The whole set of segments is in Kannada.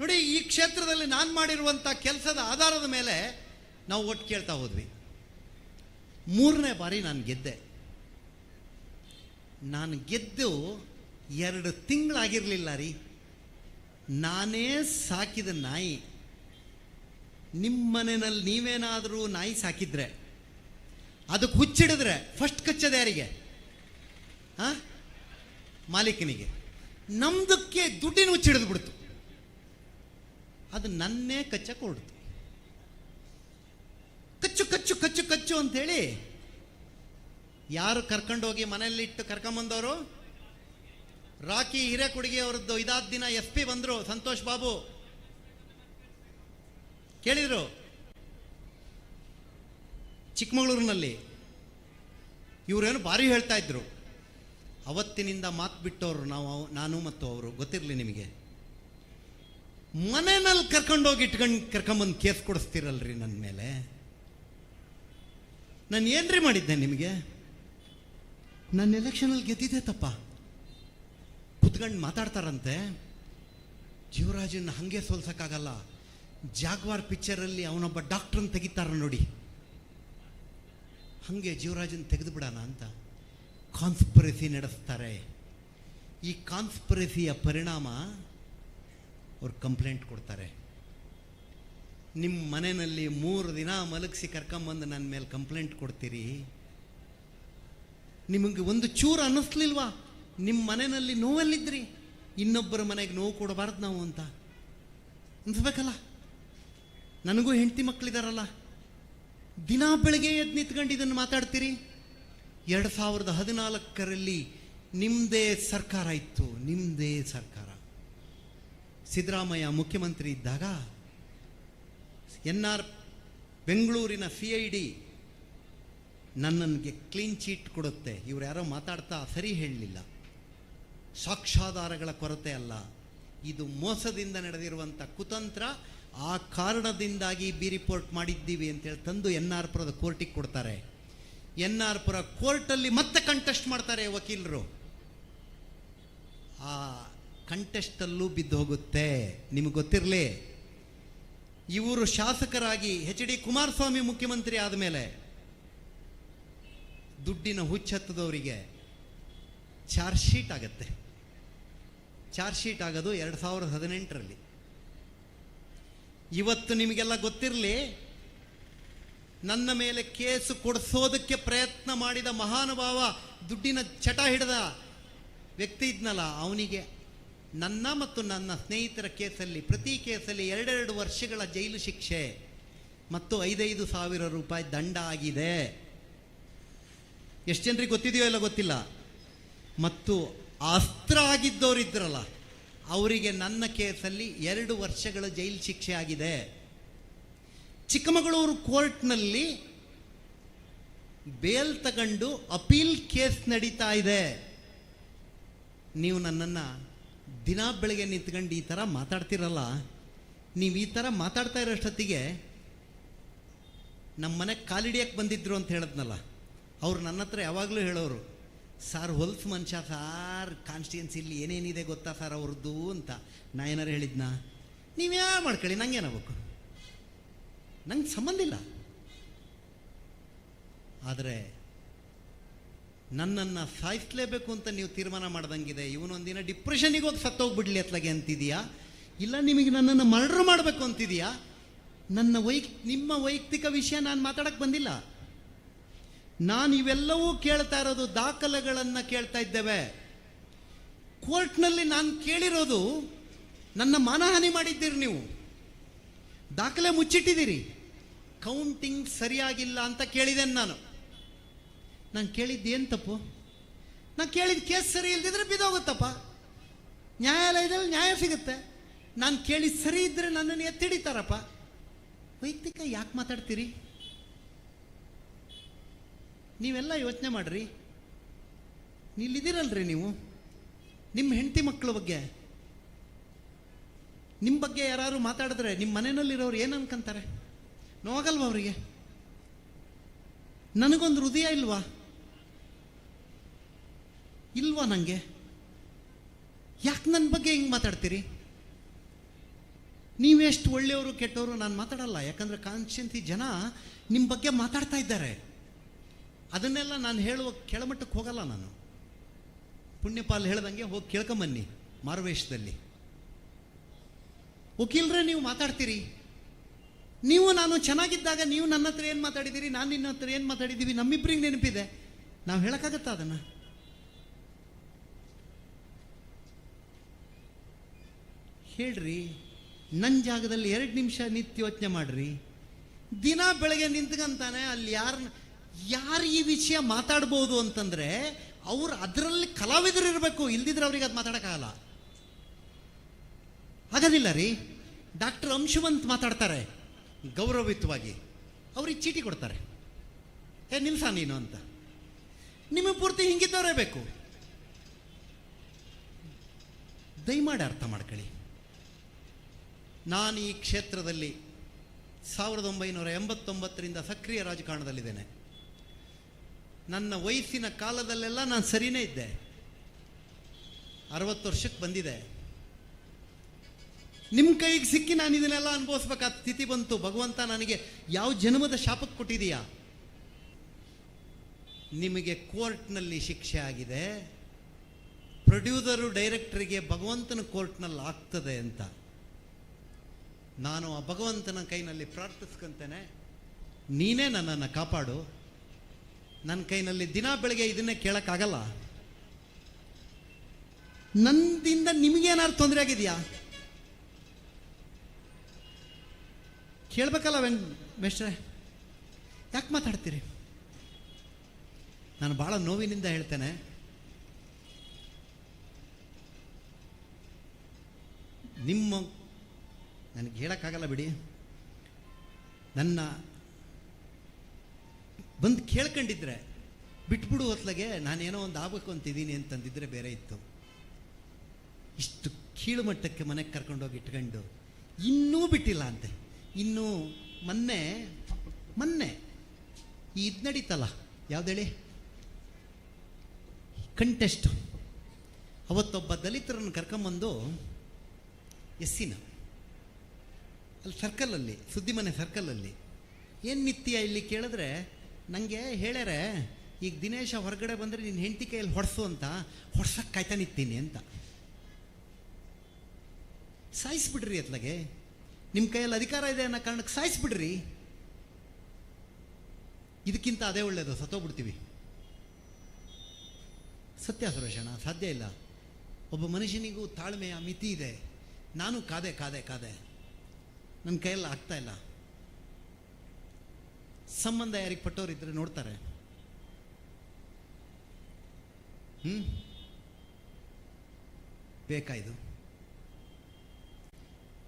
ನೋಡಿ, ಈ ಕ್ಷೇತ್ರದಲ್ಲಿ ನಾನು ಮಾಡಿರುವಂಥ ಕೆಲಸದ ಆಧಾರದ ಮೇಲೆ ನಾವು ಒಟ್ಟು ಕೇಳ್ತಾ ಹೋದ್ವಿ. ಮೂರನೇ ಬಾರಿ ನಾನು ಗೆದ್ದೆ. ನಾನು ಗೆದ್ದು ಎರಡು ತಿಂಗಳಾಗಿರಲಿಲ್ಲ ರೀ. ನಾನೇ ಸಾಕಿದ ನಾಯಿ. ನಿಮ್ಮ ಮನೆಯಲ್ಲಿ ನೀವೇನಾದರೂ ನಾಯಿ ಸಾಕಿದ್ರೆ, ಅದಕ್ಕೆ ಹುಚ್ಚಿಡಿದ್ರೆ ಫಸ್ಟ್ ಕಚ್ಚದ ಯಾರಿಗೆ? ಹಾಂ ಮಾಲೀಕನಿಗೆ. ನಮ್ದಕ್ಕೆ ದುಡ್ಡಿನ ಹುಚ್ಚಿಡಿದು ಬಿಡ್ತು ಅದು ನನ್ನೇ ಕಚ್ಚಕ್ಕೆ ಹೊರಡ್ತು ಕಚ್ಚು ಕಚ್ಚು ಕಚ್ಚು ಕಚ್ಚು ಅಂತೇಳಿ ಯಾರು ಕರ್ಕೊಂಡೋಗಿ ಮನೆಯಲ್ಲಿ ಇಟ್ಟು ಕರ್ಕೊಂಬಂದವರು? ರಾಕಿ ಹಿರೇಕುಡುಗಿ ಅವರದ್ದು ಇದಾದ ದಿನ ಎಫ್ ಪಿ ಬಂದರು, ಸಂತೋಷ್ ಬಾಬು. ಕೇಳಿದ್ರು? ಚಿಕ್ಕಮಗಳೂರಿನಲ್ಲಿ. ಇವರೇನು ಭಾರಿ ಹೇಳ್ತಾ ಇದ್ರು. ಅವತ್ತಿನಿಂದ ಮಾತು ಬಿಟ್ಟವರು ನಾವು, ನಾನು ಮತ್ತು ಅವರು, ಗೊತ್ತಿರಲಿ ನಿಮಗೆ. ಮನೆಯಲ್ಲಿ ಕರ್ಕೊಂಡೋಗಿ ಇಟ್ಕೊಂಡು ಕರ್ಕೊಂಬಂದು ಕೇಸ್ ಕೊಡಿಸ್ತೀರಲ್ರಿ ನನ್ನ ಮೇಲೆ? ನಾನು ಏನ್ರಿ ಮಾಡಿದ್ದೆ ನಿಮಗೆ? ನನ್ನ ಎಲೆಕ್ಷನಲ್ಲಿ ಗೆದ್ದಿದ್ದೆ ತಪ್ಪ. ಕುತ್ಕೊಂಡು ಮಾತಾಡ್ತಾರಂತೆ. ಜೀವರಾಜನ್ನ ಹಾಗೆ ಸೋಲ್ಸೋಕ್ಕಾಗಲ್ಲ. ಜಾಗ್ವಾರ್ ಪಿಕ್ಚರಲ್ಲಿ ಅವನೊಬ್ಬ ಡಾಕ್ಟ್ರನ್ನ ತೆಗಿತಾರ ನೋಡಿ. ಹಾಗೆ ಜೀವರಾಜನ್ ತೆಗೆದು ಬಿಡೋಣ ಅಂತ ಕಾನ್ಸ್ಪರೆಸಿ ನಡೆಸ್ತಾರೆ. ಈ ಕಾನ್ಸ್ಪರೆಸಿಯ ಪರಿಣಾಮ ಅವ್ರು ಕಂಪ್ಲೇಂಟ್ ಕೊಡ್ತಾರೆ. ನಿಮ್ಮ ಮನೆಯಲ್ಲಿ ಮೂರು ದಿನ ಮಲಗಿಸಿ ಕರ್ಕೊಂಬಂದು ನನ್ನ ಮೇಲೆ ಕಂಪ್ಲೇಂಟ್ ಕೊಡ್ತೀರಿ? ನಿಮಗೆ ಒಂದು ಚೂರು ಅನ್ನಿಸ್ಲಿಲ್ವಾ ನಿಮ್ಮ ಮನೆಯಲ್ಲಿ ನೋವಲ್ಲಿದ್ರಿ? ಇನ್ನೊಬ್ಬರ ಮನೆಗೆ ನೋವು ಕೊಡಬಾರ್ದು ನಾವು ಅಂತ. ಅನ್ಸ್ಬೇಕಲ್ಲ? ನನಗೂ ಹೆಂಡತಿ ಮಕ್ಕಳಿದಾರಲ್ಲ ದಿನ ಬೆಳಗ್ಗೆ ಎದ್ದು ನಿಂತ್ಕೊಂಡು ಇದನ್ನು ಮಾತಾಡ್ತೀರಿ? ಎರಡು ಸಾವಿರದ ಹದಿನಾಲ್ಕರಲ್ಲಿ ನಿಮ್ಮದೇ ಸರ್ಕಾರ ಇತ್ತು. ನಿಮ್ಮದೇ ಸರ್ಕಾರ. ಸಿದ್ದರಾಮಯ್ಯ ಮುಖ್ಯಮಂತ್ರಿ ಇದ್ದಾಗ ಎನ್ ಆರ್ ಬೆಂಗಳೂರಿನ ಸಿ ಐ ಡಿ ನನ್ನನಿಗೆ ಕ್ಲೀನ್ ಚೀಟ್ ಕೊಡುತ್ತೆ. ಇವ್ರು ಯಾರೋ ಮಾತಾಡ್ತಾ ಸರಿ ಹೇಳಲಿಲ್ಲ. ಸಾಕ್ಷ್ಯಾಧಾರಗಳ ಕೊರತೆ ಅಲ್ಲ. ಇದು ಮೋಸದಿಂದ ನಡೆದಿರುವಂಥ ಕುತಂತ್ರ ಆ ಕಾರಣದಿಂದಾಗಿ ಬಿ ರಿಪೋರ್ಟ್ ಮಾಡಿದ್ದೀವಿ ಅಂತೇಳಿ ತಂದು ಎನ್ ಆರ್ ಪುರದ ಕೋರ್ಟಿಗೆ ಕೊಡ್ತಾರೆ. ಎನ್ ಆರ್ ಪುರ ಕೋರ್ಟಲ್ಲಿ ಮತ್ತೆ ಕಂಟೆಸ್ಟ್ ಮಾಡ್ತಾರೆ ವಕೀಲರು. ಆ ಕಂಟೆಸ್ಟಲ್ಲೂ ಬಿದ್ದು ಹೋಗುತ್ತೆ ನಿಮಗೆ ಗೊತ್ತಿರಲಿ? ಇವರು ಶಾಸಕರಾಗಿ ಎಚ್ ಡಿ ಕುಮಾರಸ್ವಾಮಿ ಮುಖ್ಯಮಂತ್ರಿ ಆದಮೇಲೆ ದುಡ್ಡಿನ ಹುಚ್ಚತ್ತದವರಿಗೆ ಚಾರ್ಜ್ ಶೀಟ್ ಆಗತ್ತೆ. ಚಾರ್ಜ್ ಶೀಟ್ ಆಗೋದು ಎರಡು ಸಾವಿರದ ಹದಿನೆಂಟರಲ್ಲಿ. ಇವತ್ತು ನಿಮಗೆಲ್ಲ ಗೊತ್ತಿರಲಿ? ನನ್ನ ಮೇಲೆ ಕೇಸು ಕೊಡಿಸೋದಕ್ಕೆ ಪ್ರಯತ್ನ ಮಾಡಿದ ಮಹಾನುಭಾವ ದುಡ್ಡಿನ ಚಟ ಹಿಡಿದ ವ್ಯಕ್ತಿ ಇದ್ನಲ್ಲ, ಅವನಿಗೆ ನನ್ನ ಮತ್ತು ನನ್ನ ಸ್ನೇಹಿತರ ಕೇಸಲ್ಲಿ, ಪ್ರತಿ ಕೇಸಲ್ಲಿ ಎರಡೆರಡು ವರ್ಷಗಳ ಜೈಲು ಶಿಕ್ಷೆ ಮತ್ತು ಐದೈದು ಸಾವಿರ ರೂಪಾಯಿ ದಂಡ ಆಗಿದೆ. ಎಷ್ಟು ಜನರಿಗೆ ಗೊತ್ತಿದೆಯೋ ಇಲ್ಲ ಗೊತ್ತಿಲ್ಲ. ಮತ್ತು ಅಸ್ತ್ರ ಆಗಿದ್ದವರು ಇದ್ರಲ್ಲ, ಅವರಿಗೆ ನನ್ನ ಕೇಸಲ್ಲಿ ಎರಡು ವರ್ಷಗಳ ಜೈಲು ಶಿಕ್ಷೆ ಆಗಿದೆ. ಚಿಕ್ಕಮಗಳೂರು ಕೋರ್ಟ್ನಲ್ಲಿ ಬೇಲ್ ತಗೊಂಡು ಅಪೀಲ್ ಕೇಸ್ ನಡೀತಾ ಇದೆ. ನೀವು ನನ್ನನ್ನು ದಿನ ಬೆಳಗ್ಗೆ ನಿಂತ್ಕೊಂಡು ಈ ಥರ ಮಾತಾಡ್ತಿರಲ್ಲ, ನೀವು ಈ ಥರ ಮಾತಾಡ್ತಾ ಇರೋಷ್ಟೊತ್ತಿಗೆ ನಮ್ಮ ಮನೆಗೆ ಕಾಲಿಡಿಯಕ್ಕೆ ಬಂದಿದ್ರು ಅಂತ ಹೇಳಿದ್ನಲ್ಲ, ಅವ್ರು ನನ್ನ ಹತ್ರ ಯಾವಾಗಲೂ ಹೇಳೋರು, ಸಾರ್ ಹೊಲ್ಸ್ ಮನುಷ್ಯ, ಸಾರ್ ಕಾನ್ಸ್ಟಿಟ್ಯೂನ್ಸಿಲಿ ಏನೇನಿದೆ ಗೊತ್ತಾ ಸರ್ ಅವ್ರದ್ದು? ಅಂತ. ನಾ ಏನಾರು ಹೇಳಿದ್ನ ನೀವ್ಯಾ ಮಾಡ್ಕೊಳ್ಳಿ ನಂಗೇನಾಗಬೇಕು ನಂಗೆ ಸಂಬಂಧ ಇಲ್ಲ. ಆದರೆ ನನ್ನನ್ನು ಸಾಯಿಸಲೇಬೇಕು ಅಂತ ನೀವು ತೀರ್ಮಾನ ಮಾಡ್ದಂಗಿದೆ. ಇವನೊಂದಿನ ಡಿಪ್ರೆಷನಿಗೆ ಹೋಗಿ ಸತ್ತೋಗ್ಬಿಡ್ಲಿ ಅತ್ಲಾಗೆ ಅಂತಿದೆಯಾ? ಇಲ್ಲ ನಿಮಗೆ ನನ್ನನ್ನು ಮರ್ಡ್ರ್ ಮಾಡಬೇಕು ಅಂತಿದೆಯಾ? ನನ್ನ ವೈ ನಿಮ್ಮ ವೈಯಕ್ತಿಕ ವಿಷಯ ನಾನು ಮಾತಾಡಕ್ಕೆ ಬಂದಿಲ್ಲ. ನಾನು ಇವೆಲ್ಲವೂ ಕೇಳ್ತಾ ಇರೋದು, ದಾಖಲೆಗಳನ್ನು ಕೇಳ್ತಾ ಇದ್ದೇವೆ. ಕೋರ್ಟ್ನಲ್ಲಿ ನಾನು ಕೇಳಿರೋದು, ನನ್ನ ಮಾನಹಾನಿ ಮಾಡಿದ್ದೀರಿ ನೀವು. ದಾಖಲೆ ಮುಚ್ಚಿಟ್ಟಿದ್ದೀರಿ. ಕೌಂಟಿಂಗ್ ಸರಿಯಾಗಿಲ್ಲ ಅಂತ ಕೇಳಿದ್ದೇನೆ ನಾನು. ನಾನು ಕೇಳಿದ್ದು ಏನು ತಪ್ಪು? ನಾನು ಕೇಳಿದ ಕೇಸ್ ಸರಿ ಇಲ್ದಿದ್ರೆ ಬಿದೋಗುತ್ತಪ್ಪ ನ್ಯಾಯಾಲಯದಲ್ಲಿ ನ್ಯಾಯ ಸಿಗುತ್ತೆ. ನಾನು ಕೇಳಿ ಸರಿ ಇದ್ದರೆ ನನ್ನನ್ನು ಎತ್ತಿಡಿತಾರಪ್ಪ. ವೈಯಕ್ತಿಕ ಯಾಕೆ ಮಾತಾಡ್ತೀರಿ? ನೀವೆಲ್ಲ ಯೋಚನೆ ಮಾಡ್ರಿ. ನೀಲ್ಲಿದ್ದೀರಲ್ರಿ ನೀವು? ನಿಮ್ಮ ಹೆಂಡತಿ ಮಕ್ಕಳ ಬಗ್ಗೆ. ನಿಮ್ಮ ಬಗ್ಗೆ ಯಾರು ಮಾತಾಡಿದ್ರೆ ನಿಮ್ಮ ಮನೆಯಲ್ಲಿರೋರು ಏನು ಅನ್ಕೊಂತಾರೆ? ನೋವಾಗಲ್ವಾ ಅವರಿಗೆ? ನನಗೊಂದು ಹೃದಯ ಇಲ್ವಾ? ಇಲ್ವಾ ನನಗೆ ಯಾಕೆ ನನ್ನ ಬಗ್ಗೆ ಹಿಂಗೆ ಮಾತಾಡ್ತೀರಿ? ನೀವೆಷ್ಟು ಒಳ್ಳೆಯವರು, ಕೆಟ್ಟವರು ನಾನು ಮಾತಾಡಲ್ಲ. ಯಾಕಂದರೆ ಕಾನ್ಶಿಯಂತಿ ಜನ ನಿಮ್ಮ ಬಗ್ಗೆ ಮಾತಾಡ್ತಾ ಇದ್ದಾರೆ. ಅದನ್ನೆಲ್ಲ ನಾನು ಹೇಳುವ ಕೆಳಮಟ್ಟಕ್ಕೆ ಹೋಗಲ್ಲ ನಾನು. ಪುಣ್ಯಪಾಲ್ ಹೇಳ್ದಂಗೆ ಹೋಗಿ ಕೇಳ್ಕೊಂಬನ್ನಿ ಮಾರುವೇಶದಲ್ಲಿ. ವಕೀಲರೇ, ನೀವು ಮಾತಾಡ್ತೀರಿ? ನೀವು ನಾನು ಚೆನ್ನಾಗಿದ್ದಾಗ ನೀವು ನನ್ನ ಹತ್ರ ಏನು ಮಾತಾಡಿದ್ದೀರಿ ನಾನು ನಿನ್ನ ಹತ್ರ ಏನು ಮಾತಾಡಿದ್ದೀವಿ ನಮ್ಮಿಬ್ಬರಿಗೆ ನೆನಪಿದೆ. ನಾವು ಹೇಳೋಕ್ಕಾಗತ್ತಾ ಅದನ್ನು? ಹೇಳ್ರಿ ನನ್ನ ಜಾಗದಲ್ಲಿ ಎರಡು ನಿಮಿಷ ನಿತ್ಯ ಯೋಚನೆ ಮಾಡ್ರಿ. ದಿನ ಬೆಳಗ್ಗೆ ನಿಂತ್ಕಂತಾನೆ ಅಲ್ಲಿ ಯಾರು ಯಾರು ಈ ವಿಷಯ ಮಾತಾಡ್ಬೋದು ಅಂತಂದರೆ ಅವ್ರು ಅದರಲ್ಲಿ ಕಲಾವಿದರು ಇರಬೇಕು, ಇಲ್ದಿದ್ರೆ ಅವ್ರಿಗೆ ಅದು ಮಾತಾಡೋಕ್ಕಾಗಲ್ಲ. ಆಗೋದಿಲ್ಲ ರೀ, ಡಾಕ್ಟರ್ ಅಂಶುವಂತ್ ಮಾತಾಡ್ತಾರೆ, ಗೌರವಯುತವಾಗಿ. ಅವ್ರಿಗೆ ಚೀಟಿ ಕೊಡ್ತಾರೆ. ಏ, ನಿಲ್ಸ ನೀನು ಅಂತ. ನಿಮಗೆ ಪೂರ್ತಿ ಹಿಂಗಿದ್ದವರೇ ಬೇಕು. ದಯಮಾಡಿ ಅರ್ಥ ಮಾಡ್ಕೊಳ್ಳಿ. ನಾನು ಈ ಕ್ಷೇತ್ರದಲ್ಲಿ ಸಾವಿರದ ಒಂಬೈನೂರ ಎಂಬತ್ತೊಂಬತ್ತರಿಂದ ಸಕ್ರಿಯ ರಾಜಕಾರಣದಲ್ಲಿದ್ದೇನೆ. ನನ್ನ ವಯಸ್ಸಿನ ಕಾಲದಲ್ಲೆಲ್ಲ ನಾನು ಸರಿನೇ ಇದ್ದೆ. ಅರವತ್ತು ವರ್ಷಕ್ಕೆ ಬಂದಿದೆ. ನಿಮ್ಮ ಕೈಗೆ ಸಿಕ್ಕಿ ನಾನು ಇದನ್ನೆಲ್ಲ ಅನುಭವಿಸ್ಬೇಕಾದ ಸ್ಥಿತಿ ಬಂತು. ಭಗವಂತ ನನಗೆ ಯಾವ ಜನ್ಮದ ಶಾಪಕ್ಕೆ ಕೊಟ್ಟಿದೀಯಾ ನಿಮಗೆ ಕೋರ್ಟ್ನಲ್ಲಿ ಶಿಕ್ಷೆ ಆಗಿದೆ. ಪ್ರೊಡ್ಯೂಸರು, ಡೈರೆಕ್ಟರಿಗೆ ಭಗವಂತನ ಕೋರ್ಟ್ನಲ್ಲಿ ಆಗ್ತದೆ ಅಂತ. ನಾನು ಆ ಭಗವಂತನ ಕೈನಲ್ಲಿ ಪ್ರಾರ್ಥಿಸ್ಕೊಂತೇನೆ, ನೀನೇ ನನ್ನನ್ನು ಕಾಪಾಡು. ನನ್ನ ಕೈನಲ್ಲಿ ದಿನ ಬೆಳಗ್ಗೆ ಇದನ್ನೇ ಕೇಳೋಕ್ಕಾಗಲ್ಲ. ನಂದಿಂದ ನಿಮಗೇನಾದ್ರು ತೊಂದರೆ ಆಗಿದೆಯಾ? ಕೇಳಬೇಕಲ್ಲ ವೆಂಕ್ ಮೇಷ್ಟ್ರೆ, ಯಾಕೆ ಮಾತಾಡ್ತೀರಿ? ನಾನು ಭಾಳ ನೋವಿನಿಂದ ಹೇಳ್ತೇನೆ. ನಿಮ್ಮ ನನಗೆ ಹೇಳೋಕ್ಕಾಗಲ್ಲ ಬಿಡಿ. ನನ್ನ ಬಂದು ಕೇಳ್ಕೊಂಡಿದ್ರೆ, ಬಿಟ್ಬಿಡು ಹೊತ್ಲಾಗೆ ನಾನೇನೋ ಒಂದು ಆಗಬೇಕು ಅಂತಿದ್ದೀನಿ ಅಂತಂದಿದ್ರೆ ಬೇರೆ ಇತ್ತು. ಇಷ್ಟು ಕೀಳು ಮಟ್ಟಕ್ಕೆ ಮನೆಗೆ ಕರ್ಕೊಂಡೋಗಿ ಇಟ್ಕೊಂಡು, ಇನ್ನೂ ಬಿಟ್ಟಿಲ್ಲ ಅಂತೆ. ಇನ್ನೂ ಮೊನ್ನೆ ಮೊನ್ನೆ ಈ ಇದು ನಡೀತಲ್ಲ ಯಾವುದೇಳಿ ಕಂಟೆಸ್ಟ್ ಅವತ್ತೊಬ್ಬ ದಲಿತರನ್ನು ಕರ್ಕೊಂಬಂದು ಎಸ್ಸಿನ. ಅಲ್ಲಿ ಸರ್ಕಲಲ್ಲಿ ಸುದ್ದಿಮನೆ ಸರ್ಕಲಲ್ಲಿ ಏನು ನಿತ್ಯ ಇಲ್ಲಿ ಕೇಳಿದ್ರೆ ನನಗೆ ಹೇಳ್ಯಾರೆ, ಈಗ ದಿನೇಶ ಹೊರಗಡೆ ಬಂದರೆ ನಿನ್ನ ಹೆಂಡತಿ ಕೈಯಲ್ಲಿ ಹೊಡೆಸು ಅಂತ ಹೊಡ್ಸಕ್ಕೆ ಕಾಯ್ತಾ ನಿತ್ತೀನಿ ಅಂತ. ಸಾಯಿಸ್ಬಿಡ್ರಿ ಅತ್ಲಾಗೆ. ನಿಮ್ಮ ಕೈಯಲ್ಲಿ ಅಧಿಕಾರ ಇದೆ ಅನ್ನೋ ಕಾರಣಕ್ಕೆ ಸಾಯಿಸ್ಬಿಡ್ರಿ. ಇದಕ್ಕಿಂತ ಅದೇ ಒಳ್ಳೆಯದು ಸತ್ತೋಗ್ಬಿಡ್ತೀವಿ. ಸತ್ಯ ಸುರೇಶಣ್ಣ ಸಾಧ್ಯ ಇಲ್ಲ. ಒಬ್ಬ ಮನುಷ್ಯನಿಗೂ ತಾಳ್ಮೆಯ ಮಿತಿ ಇದೆ. ನಾನು ಕಾದೆ ಕಾದೆ ಕಾದೆ. ನನ್ನ ಕೈಯಲ್ಲಿ ಆಗ್ತಾ ಇಲ್ಲ. ಸಂಬಂಧ ಯಾರಿಗೆ ಪಟ್ಟವ್ರು ಇದ್ರೆ ನೋಡ್ತಾರೆ. ಹ್ಮ್? ಬೇಕಾಯ್ದು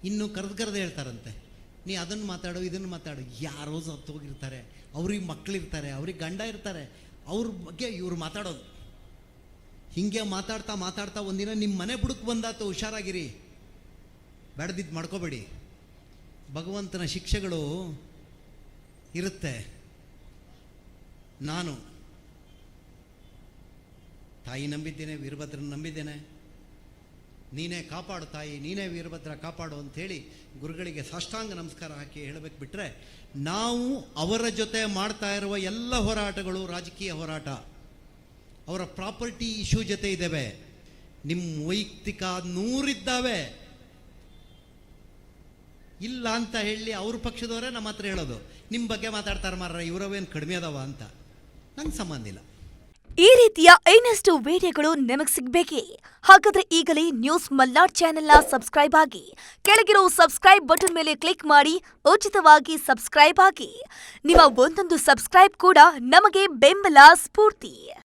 ಇನ್ನು ಕರೆದು ಕರೆದು ಹೇಳ್ತಾರಂತೆ. ನೀ ಅದನ್ನು ಮಾತಾಡು ಇದನ್ನು ಮಾತಾಡು. ಯಾರೋ ಸತ್ತು ಹೋಗಿರ್ತಾರೆ. ಅವ್ರಿಗೆ ಮಕ್ಕಳಿರ್ತಾರೆ ಅವ್ರಿಗೆ ಗಂಡ ಇರ್ತಾರೆ. ಅವ್ರ ಬಗ್ಗೆ ಇವ್ರು ಮಾತಾಡೋದು. ಹಿಂಗೆ ಮಾತಾಡ್ತಾ ಮಾತಾಡ್ತಾ ಒಂದಿನ ನಿಮ್ಮ ಮನೆ ಬುಡಕ್ಕೆ ಬಂದಾತು, ಹುಷಾರಾಗಿರಿ. ಬೇಡದಿದ್ದು ಮಾಡ್ಕೋಬೇಡಿ. ಭಗವಂತನ ಶಿಕ್ಷೆಗಳು ಇರುತ್ತೆ. ನಾನು ತಾಯಿ ನಂಬಿದ್ದೇನೆ, ವೀರಭದ್ರನ ನಂಬಿದ್ದೇನೆ. ನೀನೇ ಕಾಪಾಡು ತಾಯಿ, ನೀನೇ ವೀರಭದ್ರ ಕಾಪಾಡು ಅಂಥೇಳಿ ಗುರುಗಳಿಗೆ ಸಾಷ್ಟಾಂಗ ನಮಸ್ಕಾರ ಹಾಕಿ ಹೇಳಬೇಕು ಬಿಟ್ಟರೆ ನಾವು ಅವರ ಜೊತೆ ಮಾಡ್ತಾ ಇರುವ ಎಲ್ಲ ಹೋರಾಟಗಳು ರಾಜಕೀಯ ಹೋರಾಟ. ಅವರ ಪ್ರಾಪರ್ಟಿ ಇಶ್ಯೂ ಜೊತೆ ಇದ್ದಾವೆ. ನಿಮ್ಮ ವೈಯಕ್ತಿಕ ನೂರಿದ್ದಾವೆ. ಇಲ್ಲ ಅಂತ ಹೇಳಿ ಅವ್ರ ಪಕ್ಷದವರೇ ನಮ್ಮ ಹತ್ರ ಹೇಳೋದು. ನಿಮ್ಮ ಬಗ್ಗೆ ಮಾತಾಡ್ತಾರೆ ಮಾರ್ರ, ಇವರವೇನು ಕಡಿಮೆ ಅದಾವ ಅಂತ. ನಂಗೆ ಸಂಬಂಧ ಇಲ್ಲ. ಈ ರೀತಿಯ ಇನ್ನಷ್ಟು ವಿಡಿಯೋಗಳು ನಿಮಗೆ ಸಿಗಬೇಕೇ? ಹಾಗಾದ್ರೆ ಈಗಲೇ ನ್ಯೂಸ್ ಮಲ್ನಾಡ್ ಚಾನೆಲ್ನ ಸಬ್ಸ್ಕ್ರೈಬ್ ಆಗಿ, ಕೆಳಗಿರೋ ಸಬ್ಸ್ಕ್ರೈಬ್ ಬಟನ್ ಮೇಲೆ ಕ್ಲಿಕ್ ಮಾಡಿ, ಉಚಿತವಾಗಿ ಸಬ್ಸ್ಕ್ರೈಬ್ ಆಗಿ. ನಿಮ್ಮ ಒಂದೊಂದು ಸಬ್ಸ್ಕ್ರೈಬ್ ಕೂಡ ನಮಗೆ ಬೆಂಬಲ ಸ್ಫೂರ್ತಿ.